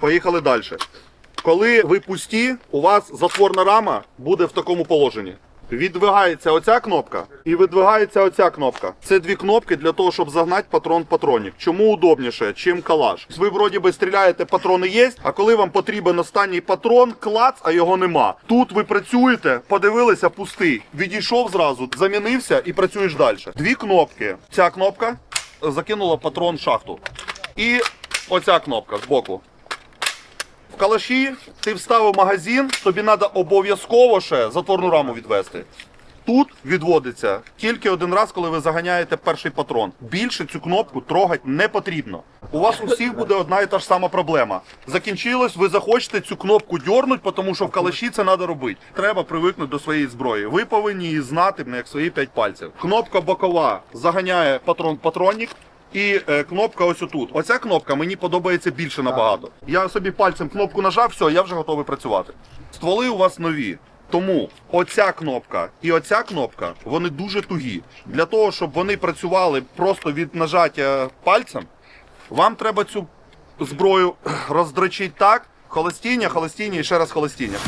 Поїхали далі. Коли ви пусті, у вас затворна рама буде в такому положенні. Віддвигається оця кнопка і видвигається оця кнопка. Це дві кнопки для того, щоб загнати патрон в патронник. Чому удобніше, чим калаш? Ви вроді би стріляєте, патрони є, а коли вам потрібен останній патрон, клац, а його нема. Тут ви працюєте, подивилися, пустий. Відійшов зразу, замінився і працюєш далі. Дві кнопки. Ця кнопка закинула патрон в шахту. І оця кнопка збоку. Калаші ти вставив магазин, тобі треба обов'язково ще затворну раму відвести. Тут відводиться тільки один раз, коли ви заганяєте перший патрон. Більше цю кнопку трогати не потрібно. У вас у всіх буде одна і та ж сама проблема. Закінчилось, ви захочете цю кнопку дьорнути, тому що в калаші це треба робити. Треба привикнути до своєї зброї. Ви повинні її знати як свої п'ять пальців. Кнопка бокова заганяє патрон в патронник. І е, кнопка ось отут. Оця кнопка мені подобається більше набагато. Я собі пальцем кнопку нажав, все, я вже готовий працювати. Стволи у вас нові. Тому оця кнопка і оця кнопка вони дуже тугі. Для того, щоб вони працювали просто від нажаття пальцем, вам треба цю зброю роздрочити так, холостіння, холостіння і ще раз холостіння.